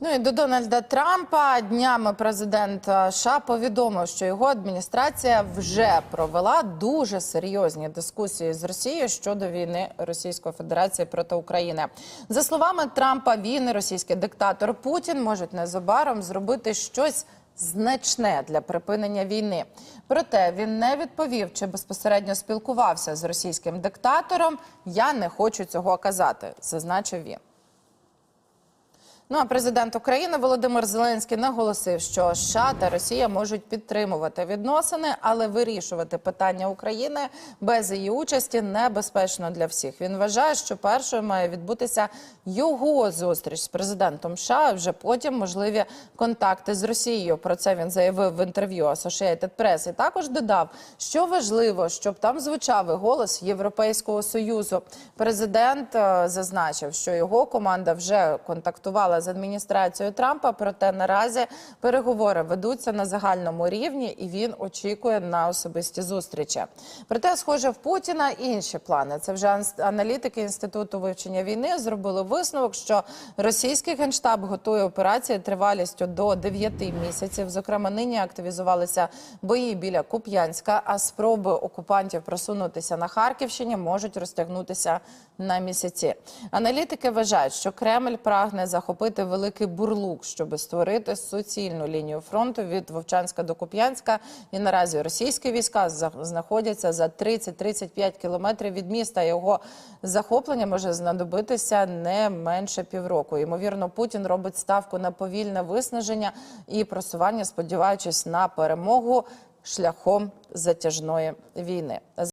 Ну і до Дональда Трампа днями президент США повідомив, що його адміністрація вже провела дуже серйозні дискусії з Росією щодо війни Російської Федерації проти України. За словами Трампа, він і російський диктатор Путін можуть незабаром зробити щось. Значне для припинення війни, проте він не відповів, чи безпосередньо спілкувався з російським диктатором. Я не хочу цього казати, зазначив він. Ну а президент України Володимир Зеленський наголосив, що США та Росія можуть підтримувати відносини, але вирішувати питання України без її участі небезпечно для всіх. Він вважає, що першою має відбутися його зустріч з президентом США. а Вже потім можливі контакти з Росією. Про це він заявив в інтерв'ю Associated Press. І також додав, що важливо, щоб там звучав і голос Європейського союзу. Президент е, зазначив, що його команда вже контактувала з адміністрацією Трампа. Проте наразі переговори ведуться на загальному рівні, і він очікує на особисті зустрічі. Проте, схоже, в Путіна інші плани. Це вже аналітики інституту вивчення війни зробили висновок, що російський генштаб готує операції тривалістю до 9 місяців. Зокрема, нині активізувалися бої біля Куп'янська, а спроби окупантів просунутися на Харківщині можуть розтягнутися на місяці. Аналітики вважають, що Кремль прагне захопити великий бурлук, щоб створити суцільну лінію фронту від Вовчанська до Куп'янська. І наразі російські війська знаходяться за 30-35 кілометрів від міста. Його захоплення може знадобитися не менше півроку. Ймовірно, Путін робить ставку на повільне виснаження і просування, сподіваючись на перемогу шляхом затяжної війни.